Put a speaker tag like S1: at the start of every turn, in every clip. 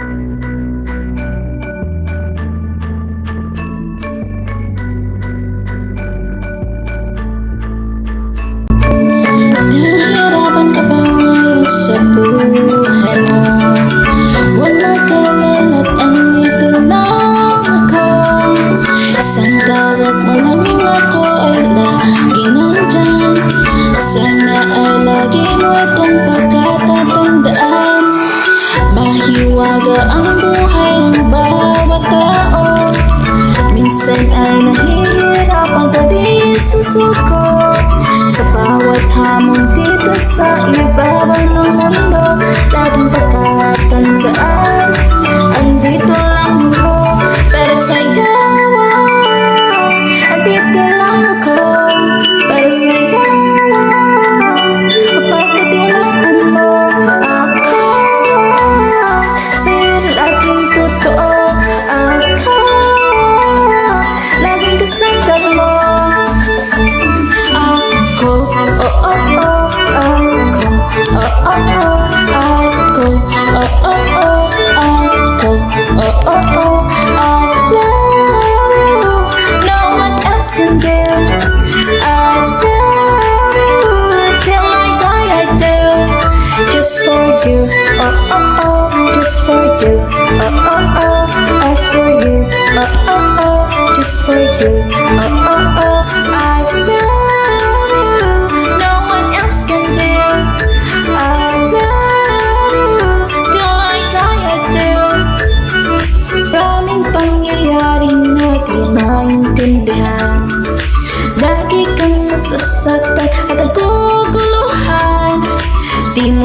S1: Nahihirapan ka ba ngayon sa buhay mo? Huwag mag-alala at andito lang ako. Isang tawag mo lang ako ay lagi nandyan. Sana ay ang buhay ng bawat tao Minsan ay nahihirapan ka di susuko Sa bawat hamon dito sa ibabaw ng mundo for you. Oh oh oh Just for you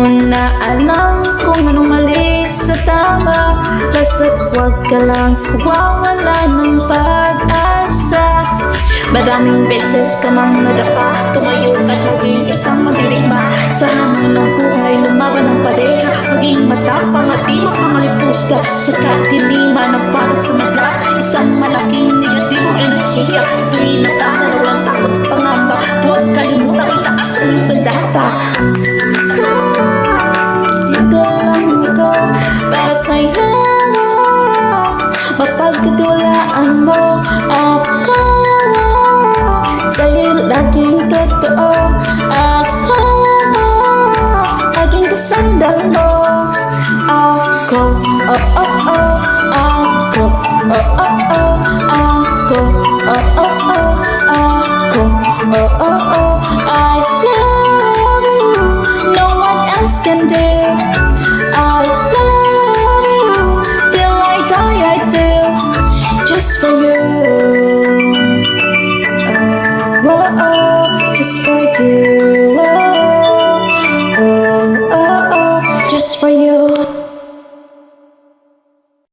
S1: mo na alam kung anong mali sa tama Basta't huwag ka lang kawawala ng pag-asa. Maraming beses ka mang nadapa Tumayo ka't maging isang madirigma Sa hamon ng buhay, lumaban ng pareha Maging matapang at di mapangalipos ka. Sa kadiliman ng parang sa magla Isang malaking negatibong enerhiya Tuwing natana sandal mo.